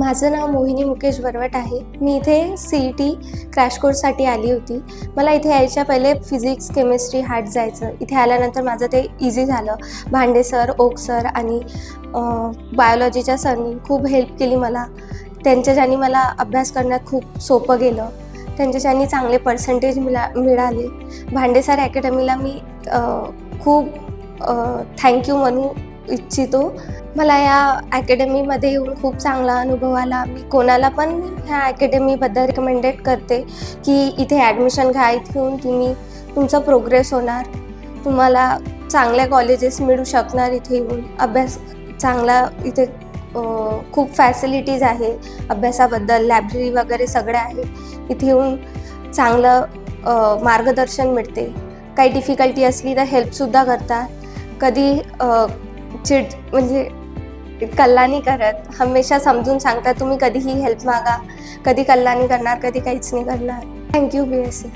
माझं नाव मोहिनी मुकेश बरवट आहे. मी इथे सी ई टी क्रॅश कोर्ससाठी आली होती. मला इथे यायच्या पहिले फिजिक्स केमिस्ट्री हार्ट जायचं. इथे आल्यानंतर माझं ते इझी झालं. भांडे सर ओक सर आणि बायोलॉजीच्या सरनी खूप हेल्प केली मला. त्यांच्याच्यानी मला अभ्यास करण्यात खूप सोपं गेलं. त्यांच्याच्यानी चांगले पर्सेंटेज मिळा मिळाले. भांडे सर अकॅडमीला मी खूप थँक्यू म्हणू इच्छितो. मला या अकॅडमीमध्ये येऊन खूप चांगला अनुभव आला. मी कोणाला पण ह्या अकॅडमीबद्दल रिकमेंडेड करते की इथे ॲडमिशन घ्या इथे येऊन तुम्ही तुमचा प्रोग्रेस होणार. तुम्हाला चांगल्या कॉलेजेस मिळू शकणार इथे येऊन. अभ्यास चांगला इथे खूप फॅसिलिटीज आहे. अभ्यासाबद्दल लायब्ररी वगैरे सगळं आहे. इथे येऊन चांगलं मार्गदर्शन मिळते. काही डिफिकल्टी असली तर हेल्पसुद्धा करतात. कधी चिड म्हणजे कल्ला नाही करत. हमेशा समजून सांगतात तुम्ही कधीही हेल्प मागा. कधी कल्ला नाही करणार कधी काहीच नाही करणार. थँक्यू बी एस सी